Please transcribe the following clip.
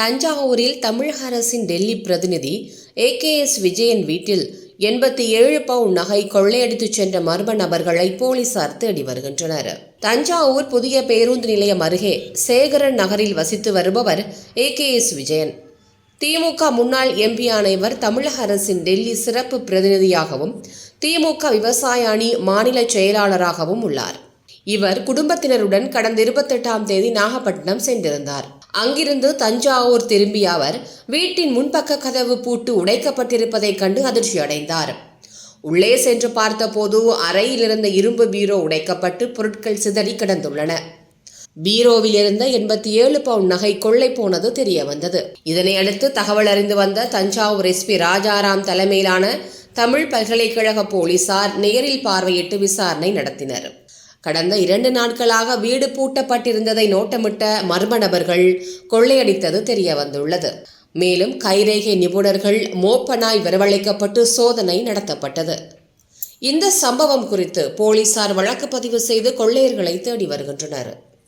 தஞ்சாவூரில் தமிழக அரசின் டெல்லி பிரதிநிதி ஏ. கே. எஸ். விஜயன் வீட்டில் எண்பத்தி ஏழு பவுன் நகை கொள்ளையடித்துச் சென்ற மர்ம நபர்களை போலீசார் தேடி வருகின்றனர். தஞ்சாவூர் புதிய பேருந்து நிலையம் அருகே சேகரன் நகரில் வசித்து வருபவர் A. K. S. Vijayan. DMK முன்னாள் எம்பியான இவர் தமிழக அரசின் டெல்லி சிறப்பு பிரதிநிதியாகவும் திமுக விவசாய அணி மாநில செயலாளராகவும் உள்ளார். இவர் குடும்பத்தினருடன் கடந்த இருபத்தெட்டாம் தேதி நாகப்பட்டினம் சென்றிருந்தார். அங்கிருந்து தஞ்சாவூர் திரும்பிய அவர் வீட்டின் முன்பக்க கதவு பூட்டு உடைக்கப்பட்டிருப்பதைக் கண்டு அதிர்ச்சியடைந்தார். உள்ளே சென்று பார்த்தபோது அறையில் இருந்த இரும்பு பீரோ உடைக்கப்பட்டு பொருட்கள் சிதறி கிடந்துள்ளன. பீரோவில் இருந்த எண்பத்தி ஏழு பவுண்ட் நகை கொள்ளை போனது தெரிய வந்தது இதனை அடுத்து தகவல் அறிந்து வந்த தஞ்சாவூர் எஸ்பி ராஜாராம் தலைமையிலான தமிழ் பல்கலைக்கழக போலீசார் நேரில் பார்வையிட்டு விசாரணை நடத்தினர். கடந்த இரண்டு நாட்களாக வீடு பூட்டப்பட்டிருந்ததை நோட்டமிட்ட மர்ம நபர்கள் கொள்ளையடித்தது தெரிய வந்துள்ளது மேலும் கைரேகை நிபுணர்கள் மோப்பனாய் வரவழைக்கப்பட்டு சோதனை நடத்தப்பட்டது. இந்த சம்பவம் குறித்து போலீசார் வழக்கு பதிவு செய்து கொள்ளையர்களை தேடி வருகின்றனர்.